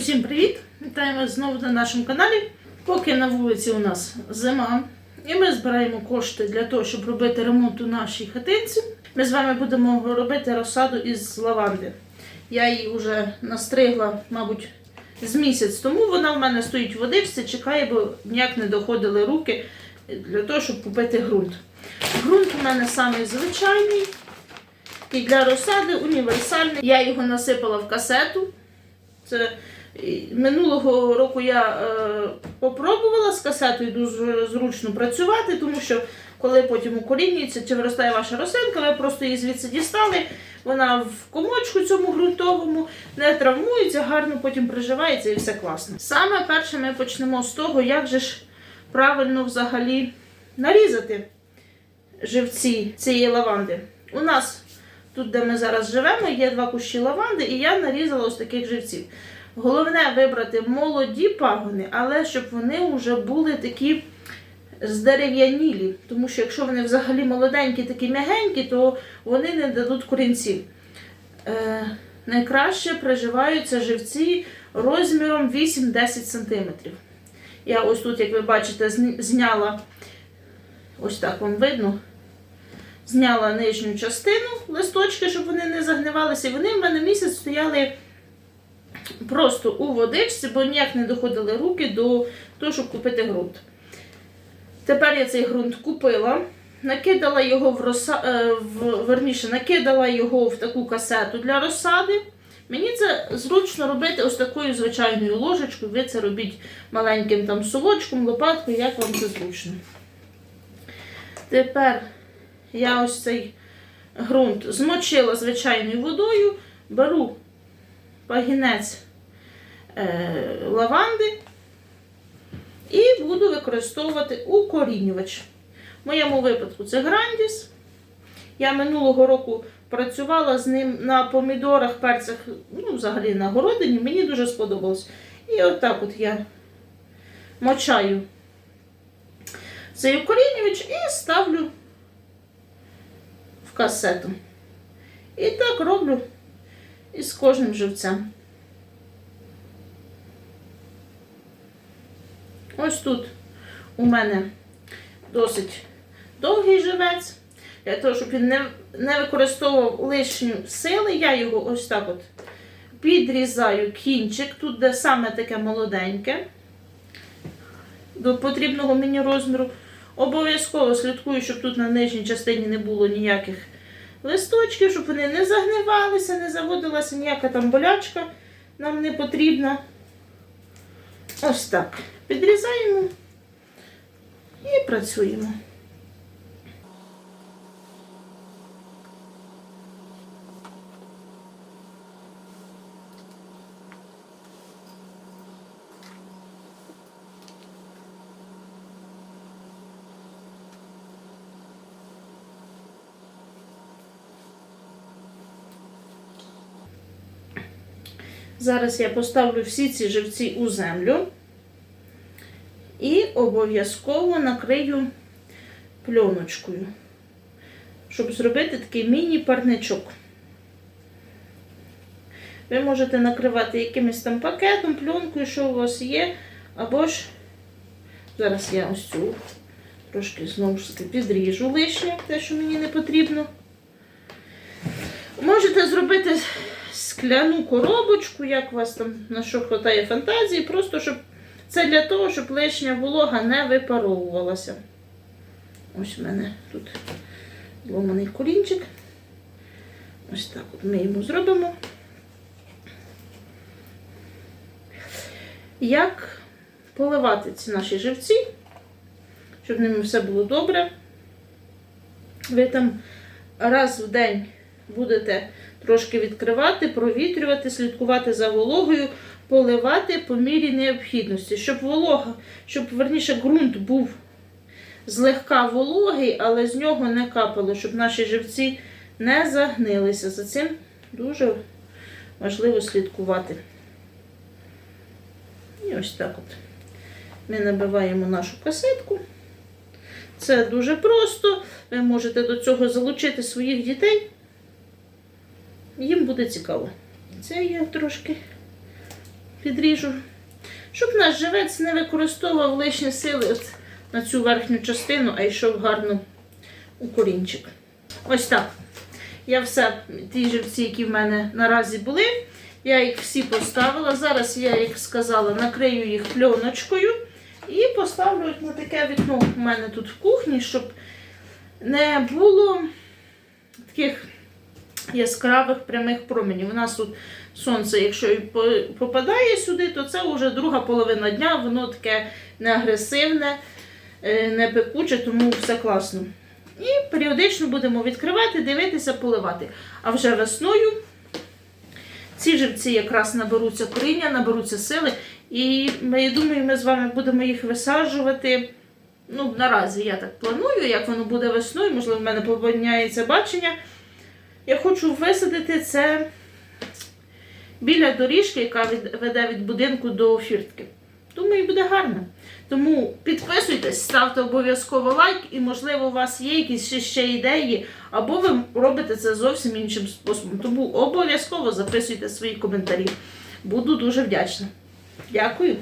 Всім привіт! Вітаємо знову на нашому каналі. Поки на вулиці у нас зима, і ми збираємо кошти для того, щоб робити ремонт у нашій хатинці. Ми з вами будемо робити розсаду із лаванди. Я її вже настригла, мабуть, з місяць тому. Вона в мене стоїть в водичці, чекає, бо ніяк не доходили руки для того, щоб купити ґрунт. Ґрунт у мене самий звичайний. І для розсади універсальний. Я його насипала в касету. Це минулого року я е, попробувала з касетою дуже зручно працювати, тому що коли потім укорінюється чи виростає ваша рослинка, ви просто її звідси дістали. Вона в комочку цьому ґрунтовому не травмується, гарно потім приживається і все класно. Саме перше ми почнемо з того, як же ж правильно взагалі нарізати живці цієї лаванди. У нас тут, де ми зараз живемо, є два кущі лаванди, і я нарізала ось таких живців. Головне вибрати молоді пагони, але щоб вони вже були такі здерев'янілі. Тому що якщо вони взагалі молоденькі, такі м'ягенькі, то вони не дадуть корінців. Е, найкраще приживаються живці розміром 8-10 см. Я ось тут, як ви бачите, зняла, ось так вам видно, зняла нижню частину листочки, щоб вони не загнивалися. І вони в мене місяць стояли просто у водичці, бо ніяк не доходили руки до того, щоб купити ґрунт. Тепер я цей ґрунт купила, накидала його в роса... е, в... верніше, накидала його в таку касету для розсади. Мені це зручно робити ось такою звичайною ложечкою. Ви це робіть маленьким там совочком, лопаткою, як вам це зручно. Тепер я ось цей ґрунт змочила звичайною водою, беру пагінець лаванди і буду використовувати укорінювач. В моєму випадку це Грандіс. Я минулого року працювала з ним на помідорах, перцях, ну, взагалі на городині. Мені дуже сподобалось. І отак от я мочаю цей укорінювач і ставлю в касету. І так роблю із кожним живцем. Ось тут у мене досить довгий живець. Для того, щоб він не, не використовував лишню сили, я його ось так от підрізаю кінчик, тут де саме таке молоденьке, до потрібного мені розміру. Обов'язково слідкую, щоб тут на нижній частині не було ніяких листочків, щоб вони не загнивалися, не заводилася ніяка там болячка нам не потрібна. Ось так. Підрізаємо і працюємо. Зараз я поставлю всі ці живці у землю і обов'язково накрию пленочкою, щоб зробити такий міні-парничок. Ви можете накривати якимось там пакетом, пленкою, що у вас є, або ж зараз я ось цю трошки знову ж таки підріжу лишнє, те, що мені не потрібно. Можете зробити скляну коробочку, як у вас там на що хватає фантазії, просто щоб це для того, щоб лишня волога не випаровувалася. Ось у мене тут ломаний колінчик. Ось так от ми йому зробимо. Як поливати ці наші живці, щоб ними все було добре. Ви там раз в день будете трошки відкривати, провітрювати, слідкувати за вологою, поливати по мірі необхідності, щоб волога, щоб верніше ґрунт був злегка вологий, але з нього не капало, щоб наші живці не загнилися. За цим дуже важливо слідкувати. І ось так от. Ми набиваємо нашу касетку. Це дуже просто. Ви можете до цього залучити своїх дітей. Їм буде цікаво. Це я трошки підріжу, щоб наш живець не використовував лишні сили на цю верхню частину, а йшов гарно у корінчик. Ось так. Я все, ті живці, які в мене наразі були, я їх всі поставила. Зараз я, як сказала, накрию їх пленочкою і поставлю на таке вікно у мене тут в кухні, щоб не було таких яскравих прямих променів. У нас тут сонце, якщо і попадає сюди, то це вже друга половина дня, воно таке не агресивне, е, не пекуче, тому все класно. І періодично будемо відкривати, дивитися, поливати. А вже весною ці живці якраз наберуться коріння, наберуться сили. І я думаю, ми з вами будемо їх висаджувати. Ну, наразі я так планую, як воно буде весною, можливо, в мене поміняється бачення. Я хочу висадити це біля доріжки, яка веде від будинку до фіртки. Думаю, буде гарно. Тому підписуйтесь, ставте обов'язково лайк, і, можливо, у вас є якісь ще, ще ідеї, або ви робите це зовсім іншим способом. Тому обов'язково записуйте свої коментарі. Буду дуже вдячна. Дякую.